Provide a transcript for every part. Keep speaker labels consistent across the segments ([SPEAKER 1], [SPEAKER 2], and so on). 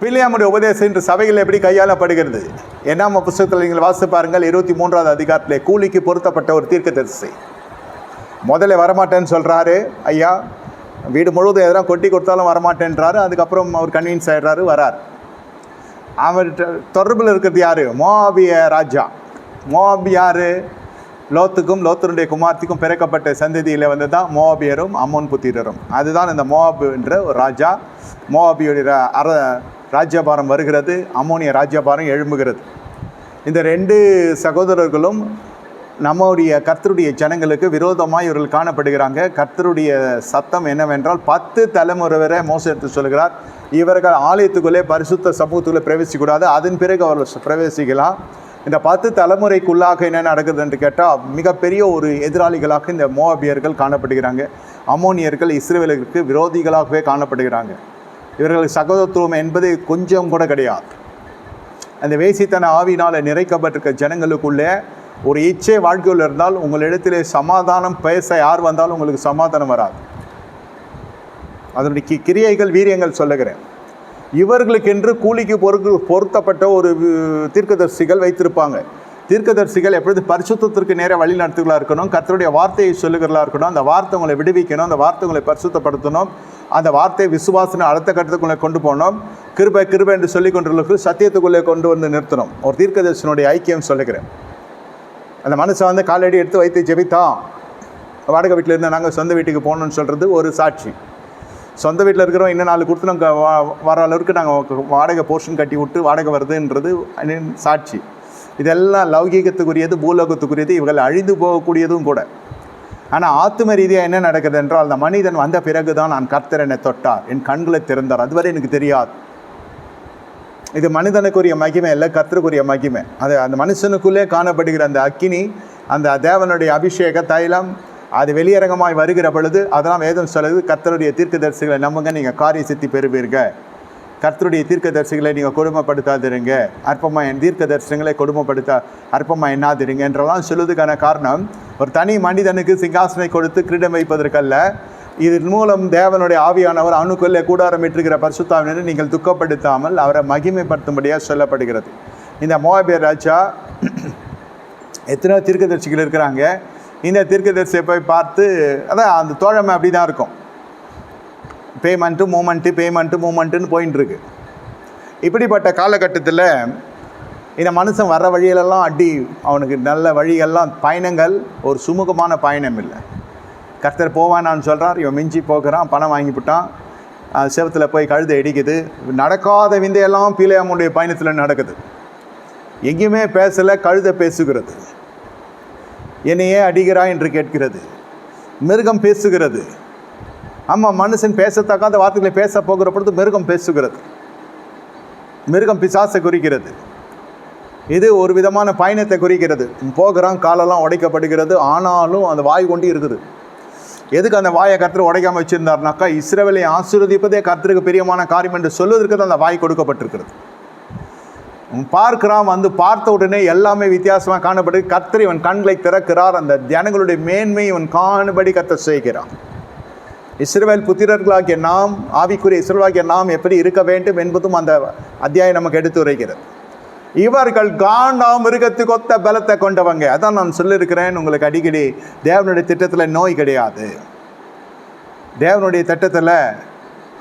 [SPEAKER 1] பிள்ளையாமுடைய உபதேசம் இன்று சபையில் எப்படி கையாளப்படுகிறது? என்னாம புஸ்தகத்தில் நீங்கள் வாசித்து பாருங்கள். இருபத்தி மூன்றாவது அதிகாரத்திலே கூலிக்கு பொருத்தப்பட்ட ஒரு தீர்க்க தரிசி முதல்ல வரமாட்டேன்னு சொல்கிறாரு ஐயா வீடு முழுவதும் எதனா கொட்டி கொடுத்தாலும் வரமாட்டேன்றாரு. அதுக்கப்புறம் அவர் கன்வின்ஸ் ஆகிடுறாரு வரார். அவர்கிட்ட தொடர்பில் இருக்கிறது யார்? மோபிய ராஜா. மோப் யார்? லோத்துக்கும் லோத்தருடைய குமார்த்திக்கும் பிறக்கப்பட்ட சந்ததியில் வந்து தான் மோபியரும் அம்மோன் புத்திரரும். அதுதான் இந்த மோப் என்ற ஒரு ராஜா. மோபியுடைய அர ராஜ்யபாரம் வருகிறது அம்மோனிய ராஜ்யபாரம் எழும்புகிறது. இந்த ரெண்டு சகோதரர்களும் நம்முடைய கர்த்தருடைய ஜனங்களுக்கு விரோதமாக இவர்கள் காணப்படுகிறாங்க. கர்த்தருடைய சத்தம் என்னவென்றால் பத்து தலைமுறை வரை மோசத்து சொல்கிறார். இவர்கள் ஆலயத்துக்குள்ளே பரிசுத்த சமூகத்துக்குள்ளே பிரவேசிக்கூடாது அதன் பிறகு அவர்கள் பிரவேசிக்கலாம். இந்த பத்து தலைமுறைக்குள்ளாக என்ன நடக்குது என்று கேட்டால் மிகப்பெரிய ஒரு எதிராளிகளாக இந்த மோபியர்கள் காணப்படுகிறாங்க. அம்மோனியர்கள் இஸ்ரேலுக்கு விரோதிகளாகவே காணப்படுகிறாங்க. இவர்களுக்கு சகோதரத்துவம் என்பது கொஞ்சம் கூட கிடையாது. அந்த வேசித்தன ஆவினால் நிறைக்கப்பட்டிருக்க ஜனங்களுக்குள்ளே ஒரு இச்சை வாழ்க்கையில் இருந்தால் உங்களிடத்திலே சமாதானம் பேச யார் வந்தாலும் உங்களுக்கு சமாதானம் வராது. அதனுடைய கி- கிரியைகள் வீரியங்கள் சொல்லுகிறேன். இவர்களுக்கென்று கூலிக்கு பொறுக்கு பொருத்தப்பட்ட ஒரு தீர்க்கதர்சிகள் தீர்க்கதரிசிகள் வைத்திருப்பாங்க. தீர்க்கதரிசிகள் எப்பொழுது பரிசுத்திற்கு நேர வழி நடத்துகளாக இருக்கணும் கத்தருடைய வார்த்தையை சொல்லுகிறதா இருக்கணும் அந்த வார்த்தை உங்களை விடுவிக்கணும் அந்த வார்த்தை உங்களை பரிசுத்தப்படுத்தணும் அந்த வார்த்தை விசுவாசனை அடுத்த கட்டத்துக்குள்ளே கொண்டு போனோம். கிருபை கிருபை என்று சொல்லி கொண்டுள்ளவர்கள் சத்தியத்துக்குள்ளே கொண்டு வந்து நிறுத்தணும் ஒரு தீர்க்கதர்சனுடைய ஐக்கியம் சொல்லுகிறேன். அந்த மனுஷன் வந்து காலடி எடுத்து வைத்து ஜெபித்தான். வாடகை வீட்டில் இருந்து நாங்கள் சொந்த வீட்டுக்கு போகணும்னு சொல்கிறது ஒரு சாட்சி. சொந்த வீட்டில் இருக்கிறோம் இன்னும் நாலு கொடுத்து நாங்கள் வர அளவுக்கு நாங்கள் வாடகை போர்ஷன் கட்டி விட்டு வாடகை வருதுன்றது சாட்சி. இதெல்லாம் லௌகீகத்துக்குரியது பூலோகத்துக்குரியது இவர்கள் அழிந்து போகக்கூடியதும் கூட. ஆனால் ஆத்தும ரீதியாக என்ன நடக்குது என்றால் அந்த மனிதன் வந்த பிறகு தான் நான் கர்த்தர் என்னை தொட்டார். என் கண்களை திறந்தார். அதுவரை எனக்கு தெரியாது. இது மனிதனுக்குரிய மகிமை இல்லை கர்த்தருக்குரிய மகிமை. அது அந்த மனுஷனுக்குள்ளே காணப்படுகிற அந்த அக்கினி அந்த தேவனுடைய அபிஷேக தைலம் அது வெளியரங்கமாய் வருகிற பொழுது அதெல்லாம் வேதம் சொல்லுது கர்த்தருடைய தீர்க்கதரிசிகளை நம்புங்க நீங்கள் காரிய சித்தி பெறுவீர்கள். கர்த்தருடைய தீர்க்கதரிசிகளை நீங்கள் கொடுமைப்படுத்தாதிருங்க. அற்பமாக என் தீர்க்க தரிசனங்களை கொடுமைப்படுத்த அற்பமாக என்னாதிருங்க என்றெல்லாம் சொல்லுவதுக்கான காரணம் ஒரு தனி மனிதனுக்கு சிங்காசனை கொடுத்து கிரீடம் வைப்பதற்கல்ல. இதன் மூலம் தேவனுடைய ஆவியானவர் அணுக்குள்ளே கூடாரமிட்டிருக்கிற பரிசுத்தாவினரை நீங்கள் துக்கப்படுத்தாமல் அவரை மகிமைப்படுத்தும்படியாக சொல்லப்படுகிறது. இந்த மோபியர் ராஜா எத்தனையோ தீர்க்கதரிசிகள் இருக்கிறாங்க. இந்த தீர்க்கதரிசியை போய் பார்த்து அதான் அந்த தோழமை அப்படி தான் இருக்கும். பேமெண்ட்டு மூமெண்ட்டு பேமெண்ட்டு மூமெண்ட்டுன்னு போயின்ட்டுருக்கு இப்படிப்பட்ட காலகட்டத்தில் இந்த மனுஷன் வர்ற வழியிலெல்லாம் அடி அவனுக்கு நல்ல வழியெல்லாம் பயணங்கள் ஒரு சுமூகமான பயணம் இல்லை. கர்த்தர் போவானான்னு சொல்கிறார் இவன் மிஞ்சி போகிறான் பணம் வாங்கிவிட்டான் செவத்தில் போய் கழுதை இடிக்குது. நடக்காத விந்தையெல்லாம் பீலையாமுடைய பயணத்தில் நடக்குது. எங்கேயுமே பேசலை கழுதை பேசுகிறது. என்னையே அடிக்கிறாய் என்று கேட்கிறது. மிருகம் பேசுகிறது. ஆமாம் மனுஷன் பேசத்தக்காத வார்த்தைகளை பேச போகிற பொழுது மிருகம் பேசுகிறது. மிருகம் பிசாசை குறிக்கிறது. இது ஒரு விதமான பயணத்தை குறிக்கிறது. போகிறான் காலெல்லாம் உடைக்கப்படுகிறது. ஆனாலும் அந்த வாய் கொண்டு இருக்குது. எதுக்கு அந்த வாயை கத்திர உடைக்காமல் வச்சிருந்தாருனாக்கா இஸ்ரவேலை ஆசீர்வதிப்பதே கர்த்தருக்கு பிரியமான காரியம் என்று சொல்வதற்கு தான் அந்த வாய் கொடுக்கப்பட்டிருக்கிறது. பார்க்கிறான் வந்து பார்த்த உடனே எல்லாமே வித்தியாசமாக காணப்படுது. கத்திரி இவன் கண்களை திறக்கிறார். அந்த ஜனங்களுடைய மேன்மை இவன் காணுபடி கத்த செய்கிறான் இஸ்ரேல் புத்திரர்களாகிய நாம் ஆவிக்குரிய இஸ்ரேலாகிய நாம் எப்படி இருக்க வேண்டும் என்பதும் அந்த அத்தியாயம் நமக்கு எடுத்துரைக்கிறது இவர்கள் காண்டா மிருகத்துக்கு ஒத்த பலத்தை கொண்டவங்க. அதான் நான் சொல்லியிருக்கிறேன். உங்களுக்கு அடிக்கடி தேவனுடைய திட்டத்தில் நோய் கிடையாது. தேவனுடைய திட்டத்தில்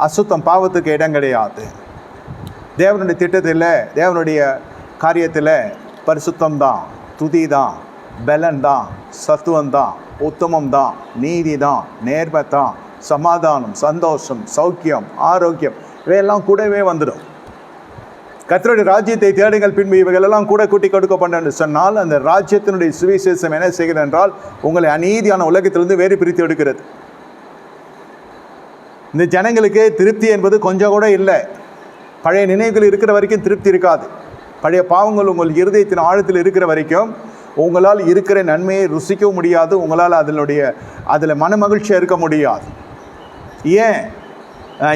[SPEAKER 1] அசுத்தம் பாவத்துக்கு இடம் கிடையாது. தேவனுடைய திட்டத்தில் தேவனுடைய காரியத்தில் பரிசுத்தம் தான் துதி தான் பலன் தான் சத்துவம் தான் உத்தமம் தான் நீதி தான் நேர்மை தான் சமாதானம் சந்தோஷம் சௌக்கியம் ஆரோக்கியம் இவையெல்லாம் கூடவே வந்துடும். கத்தருடைய ராஜ்யத்தை தேடுங்கள் பின்பு இவைகளெல்லாம் கூட கூட்டி கொடுக்கப்படும் என்று சொன்னால் அந்த ராஜ்யத்தினுடைய சுவிசேஷம் என்ன செய்கிறது என்றால் உங்களை அநீதியான உலகத்திலிருந்து வேறு பிரித்து எடுக்கிறது. இந்த ஜனங்களுக்கு திருப்தி என்பது கொஞ்சம் கூட இல்லை. பழைய நினைவுகள் இருக்கிற வரைக்கும் திருப்தி இருக்காது. பழைய பாவங்கள் உங்கள் இருதயத்தின் ஆழத்தில் இருக்கிற வரைக்கும் உங்களால் இருக்கிற நன்மையை ருசிக்கவும் முடியாது. உங்களால் அதனுடைய அதில் மனமகிழ்ச்சியாக இருக்க முடியாது. ஏன்?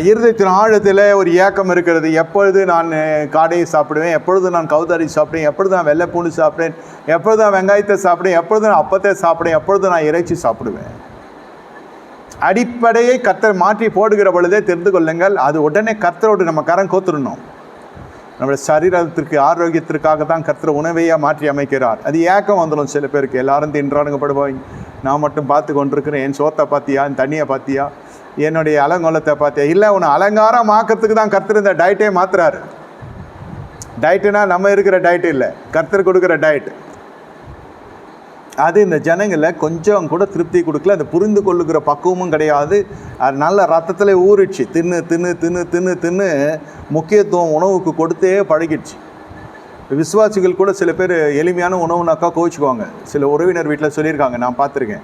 [SPEAKER 1] இருதயத்தின் ஆழத்தில் ஒரு ஏக்கம் இருக்கிறது. எப்பொழுது நான் காடையை சாப்பிடுவேன்? எப்பொழுது நான் கவுதாரி சாப்பிடுவேன்? எப்பொழுது நான் வெள்ளைப்பூண்டு சாப்பிடுவேன்? எப்பொழுது நான் வெங்காயத்தை சாப்பிடுவேன்? எப்பொழுது நான் அப்பத்தை சாப்பிடுவேன்? எப்பொழுது நான் இறைச்சி சாப்பிடுவேன்? அடிப்படையை கத்தர் மாற்றி போடுகிற பொழுதே தெரிந்து கொள்ளுங்கள். அது உடனே கத்தரோடு நம்ம கரம் கோத்துடணும். நம்முடைய சரீரத்திற்கு ஆரோக்கியத்திற்காக தான் கர்த்தர் உணவையே மாற்றி அமைக்கிறார். அது ஏக்கம் வந்துடும் சில பேருக்கு. எல்லாரும் தின்றானுங்க படுவாங்க நான் மட்டும் பார்த்து கொண்டிருக்கிறேன். என் சோத்தை பார்த்தியா என் தண்ணியை பார்த்தியா என்னுடைய அலங்கோலத்தை பார்த்தியா? இல்லை உன்னை அலங்காரம் ஆக்கிறதுக்கு தான் கர்த்தர் இந்த டயட்டே மாத்துறாரு. டயட்டுனா நம்ம இருக்கிற டயட் இல்லை. கர்த்தர் கொடுக்குற டயட் அது இந்த ஜனங்களை கொஞ்சம் கூட திருப்தி கொடுக்கல. அதை புரிந்து கொள்ளுகிற பக்குவமும் கிடையாது. அது நல்ல ரத்தத்தில் ஊறிச்சு தின்னு தின்னு தின்னு தின்னு தின்னு முக்கியத்துவம் உணவுக்கு கொடுத்தே பழகிடுச்சு. விசுவாசிகள் கூட சில பேர் எளிமையான உணவுனாக்கா கோவிச்சுக்குவாங்க. சில உறவினர் வீட்டில் சொல்லியிருக்காங்க. நான் பார்த்துருக்கேன்.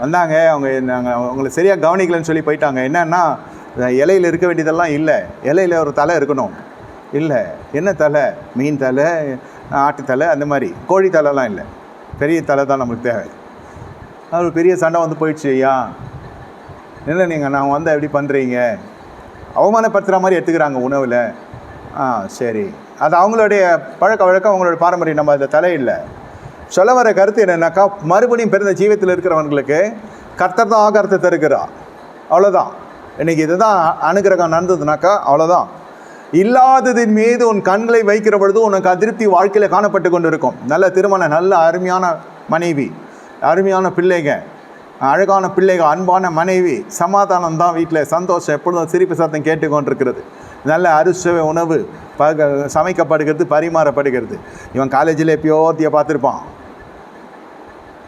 [SPEAKER 1] வந்தாங்க. அவங்க நாங்கள் அவங்களை சரியாக கவனிக்கலன்னு சொல்லி போயிட்டாங்க. என்னன்னா இலையில் இருக்க வேண்டியதெல்லாம் இல்லை. இலையில் ஒரு தலை இருக்கணும். இல்லை. என்ன தலை? மீன் தலை ஆட்டு தலை அந்த மாதிரி. கோழி தலைலாம் இல்லை. பெரிய தலை தான் நமக்கு தேவை. அது ஒரு பெரிய சண்டை வந்து போயிடுச்சு ஐயா. இல்லை நீங்கள் நான் வந்தால் எப்படி பண்ணுறீங்க அவமானப்படுத்துகிற மாதிரி எடுத்துக்கிறாங்க உணவில். ஆ சரி. அது அவங்களுடைய பழக்க வழக்கம் அவங்களோட பாரம்பரியம். நம்ம அதில் தலை இல்லை. சொல்ல வர கருத்து என்னென்னாக்கா மறுபடியும் பிறந்த ஜீவத்தில் இருக்கிறவங்களுக்கு கர்த்தர் தான் ஆகாரத்தை தருகிறா அவ்வளோதான் இன்னைக்கு இதுதான் அனுகிரகம் நடந்ததுனாக்கா அவ்வளோதான் இல்லாததின் மீது உன் கண்களை வைக்கிற பொழுது உனக்கு அதிருப்தி வாழ்க்கையில் காணப்பட்டு கொண்டு இருக்கும் நல்ல திருமணம் நல்ல அருமையான மனைவி அருமையான பிள்ளைங்க அழகான பிள்ளைகள் அன்பான மனைவி சமாதானம் தான் வீட்டில் சந்தோஷம் எப்பொழுதும் சிரிப்பு சத்தம் கேட்டுக்கொண்டிருக்கிறது. நல்ல அறுசுவை உணவு ப சமைக்கப்படுகிறது பரிமாறப்படுகிறது. இவன் காலேஜில் எப்பயோ ஒருத்தியை பார்த்துருப்பான்.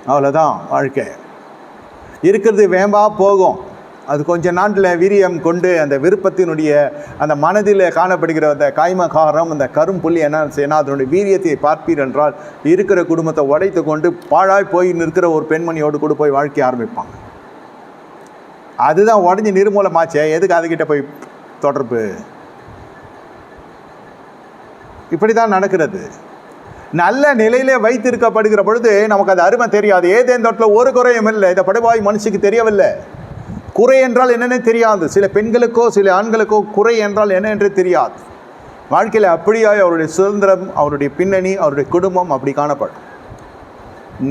[SPEAKER 1] அவ்வளோதான் வாழ்க்கை. இருக்கிறது வேம்பா போகும். அது கொஞ்ச நாட்டில் வீரியம் கொண்டு அந்த விருப்பத்தினுடைய அந்த மனதில் காணப்படுகிற அந்த காய்மகாரம் அந்த கரும்புள்ளி என்ன செய்யணும் அதனுடைய வீரியத்தை பார்ப்பீர் என்றால் இருக்கிற குடும்பத்தை உடைத்து கொண்டு பாழாய் போய் நிற்கிற ஒரு பெண்மணியோடு கூட போய் வாழ்க்கை ஆரம்பிப்பாங்க. அதுதான் உடஞ்சி நிர்மூலமாச்சே எதுக்கு அதுக்கிட்ட போய் தொடர்பு? இப்படி தான் நடக்கிறது. நல்ல நிலையிலே வைத்திருக்கப்படுகிற பொழுது நமக்கு அது அருமை தெரியாது. ஏதேன் ஒரு குறையும் இல்லை. இந்த படுபாய் மனுஷிக்கு தெரியவில்லை. குறை என்றால் என்னன்னே தெரியாது. சில பெண்களுக்கோ சில ஆண்களுக்கோ குறை என்றால் என்ன என்று தெரியாது. வாழ்க்கையில் அப்படியாய் அவருடைய சுதந்திரம் அவருடைய பின்னணி அவருடைய குடும்பம் அப்படி காணப்படும்.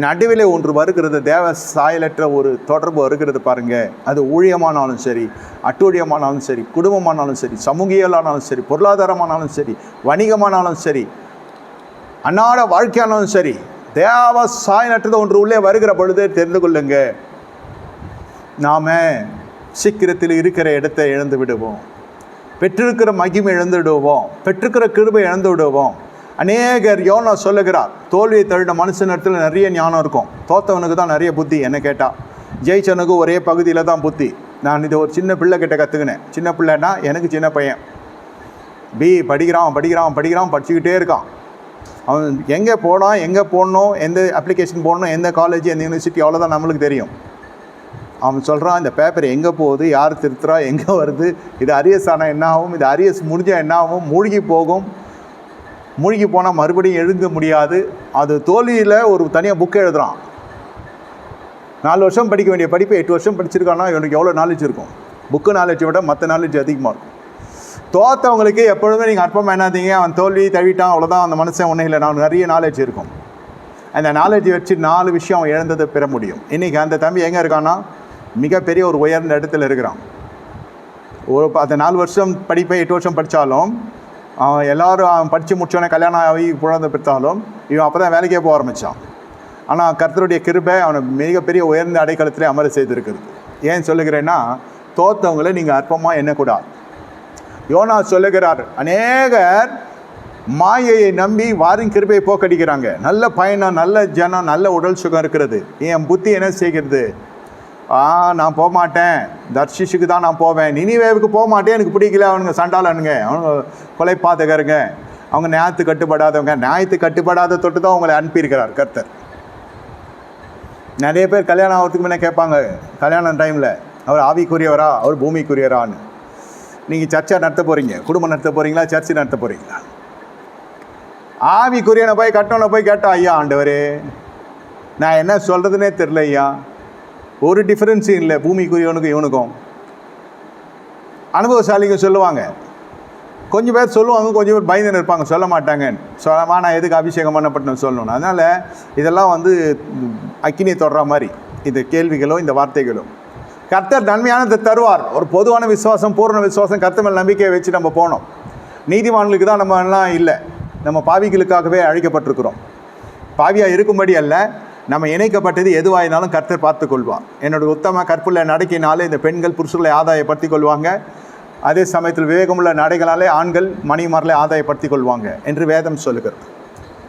[SPEAKER 1] நடுவில் ஒன்று வருகிறது. தேவ சாயலற்ற ஒரு தொடர்பு வருகிறது பாருங்க. அது ஊழியமானாலும் சரி அட்டூழியமானாலும் சரி குடும்பமானாலும் சரி சமூகியலானாலும் சரி பொருளாதாரமானாலும் சரி வணிகமானாலும் சரி அன்னாட வாழ்க்கையானாலும் சரி தேவ சாயனற்றது ஒன்று உள்ளே வருகிற பொழுது தெரிந்து கொள்ளுங்க. நாம சீக்கிரத்தில் இருக்கிற இடத்தை இழந்து விடுவோம். பெற்றிருக்கிற மகிமை இழந்து விடுவோம். பெற்றிருக்கிற கிருபை இழந்து விடுவோம். அநேகர் யோனா சொல்லுகிறார் தோல்வியை தழுட மனுஷனிடத்தில் நிறைய ஞானம் இருக்கும். தோத்தவனுக்கு தான் நிறைய புத்தி என்ன கேட்டால் ஜெயிச்சனுக்கு ஒரே பகுதியில் தான் புத்தி. நான் இதை ஒரு சின்ன பிள்ளை கிட்ட கற்றுக்கினேன் சின்ன பிள்ளைன்னா எனக்கு சின்ன பையன். பி படிக்கிறான் படிக்கிறான் படிக்கிறான் படிச்சுக்கிட்டே இருக்கான். அவன் எங்கே போனால் எங்கே போடணும் எந்த அப்ளிகேஷன் போடணும் எந்த காலேஜ் எந்த யூனிவர்சிட்டி அவ்வளோதான் நம்மளுக்கு தெரியும். அவன் சொல்கிறான் இந்த பேப்பர் எங்கே போகுது யார் திருத்துறா எங்கே வருது? இது அரியஸ் ஆனால் என்ன ஆகும்? இது அரியஸ் முடிஞ்சால் என்ன ஆகும்? மூழ்கி போகும். மூழ்கி போனால் மறுபடியும் எழுத முடியாது. அது தோல்வியில் ஒரு தனியாக புக் எழுதுகிறான் நாலு வருஷம் படிக்க வேண்டிய படிப்பு எட்டு வருஷம் படிச்சிருக்கான்னா இவனுக்கு எவ்வளோ நாலேஜ் இருக்கும்? புக்கு நாலேஜை விட மற்ற நாலேஜ் அதிகமாக இருக்கும். தோத்தவங்களுக்கு எப்பொழுதுமே நீங்கள் அற்பம் என்னாதீங்க அவன் தோல்வி தவிட்டான் அவ்வளோதான் அந்த மனுஷன் ஒன்றும் இல்லை. நான் நிறைய நாலேஜ் இருக்கும். அந்த நாலேஜ் வச்சு நாலு விஷயம் அவன் இழந்ததை பெற முடியும். இன்றைக்கி அந்த தம்பி எங்கே இருக்கான்னா மிகப்பெரிய ஒரு உயர்ந்த இடத்துல இருக்கிறான். ஒரு அந்த நாலு வருஷம் படிப்பை எட்டு வருஷம் படித்தாலும் அவன் எல்லோரும் அவன் படித்து முடிச்சோடனே கல்யாணம் ஆகி குழந்தை பெற்றாலும் இவன் அப்போ தான் வேலைக்கே போக ஆரம்பித்தான் ஆனால் கர்த்தருடைய கிருபை அவனை மிகப்பெரிய உயர்ந்த அடைக்கலத்திலே அமர செய்திருக்கிறது. ஏன் சொல்லுகிறேன்னா தோத்தவங்களை நீங்கள் அற்பமாக எண்ணக்கூடாது. யோனா சொல்லுகிறார் அநேகர் மாயையை நம்பி வாரின் கிருபையை போக்கடிக்கிறாங்க. நல்ல பயணம் நல்ல ஜனம் நல்ல உடல் சுகம் இருக்கிறது. என் புத்தி என்ன செய்கிறது? ஆ நான் போக மாட்டேன் தர்ஷிஷுக்கு தான் நான் போவேன். நினிவேவுக்கு போக மாட்டேன் எனக்கு பிடிக்கல. அவனுங்க சண்டாளனுங்க. அவனுங்க கொலை பாத்தகருங்க அவங்க நியாயத்து கட்டுப்படாதவங்க. நியாயத்து கட்டுப்படாத தொட்டு தான் உங்களை அனுப்பியிருக்கிறார் கர்த்தர். நிறைய பேர் கல்யாணம் ஆகிறதுக்கு முன்னே கேட்பாங்க. கல்யாணம் டைமில் அவர் ஆவிக்குரியவரா? அவர் பூமிக்குரியவரான்னு. நீங்கள் சர்ச்சை நடத்த போகிறீங்க குடும்பம் நடத்த போகிறீங்களா சர்ச்சை நடத்த போகிறீங்களா ஆவிக்குரியனை போய் கட்டணனை போய் கேட்டோம் ஐயா ஆண்டவரே நான் என்ன சொல்கிறதுனே தெரில ஐயா. ஒரு டிஃப்ரென்ஸும் இல்லை. பூமிக்குரியவனுக்கும் இவனுக்கும். அனுபவசாலிங்க சொல்லுவாங்க. கொஞ்சம் பேர் சொல்லுவாங்க கொஞ்சம் பேர் பயந்து இருப்பாங்க. சொல்ல மாட்டாங்க. சொல்லமா நான் எதுக்கு அபிஷேகம் பண்ணப்பட்டேன்னு சொல்லணும். அதனால் இதெல்லாம் வந்து அக்கினியை தொடர மாதிரி. இந்த கேள்விகளோ இந்த வார்த்தைகளோ. கர்த்தர் நன்மையானதை தருவார். ஒரு பொதுவான விசுவாசம் பூர்ண விசுவாசம் கர்த்தர் மேல் நம்பிக்கையை வச்சு நம்ம போனோம். நீதிமான்களுக்கு தான் நம்ம எல்லாம் இல்லை. நம்ம பாவிகளுக்காகவே அழைக்கப்பட்டிருக்கிறோம். பாவியாக இருக்கும்படி அல்ல நம்ம இணைக்கப்பட்டது எதுவாயினாலும் கர்த்தர் பார்த்து கொள்வார் என்னோட உத்தம கற்புள்ள நடக்கினாலே இந்த பெண்கள் புருஷர்களை ஆதாயப்படுத்தி கொள்வாங்க. அதே சமயத்தில் விவேகமுள்ள நடைகளாலே ஆண்கள் மணிமார்களை ஆதாயப்படுத்தி கொள்வாங்க என்று வேதம் சொல்லுகிறது.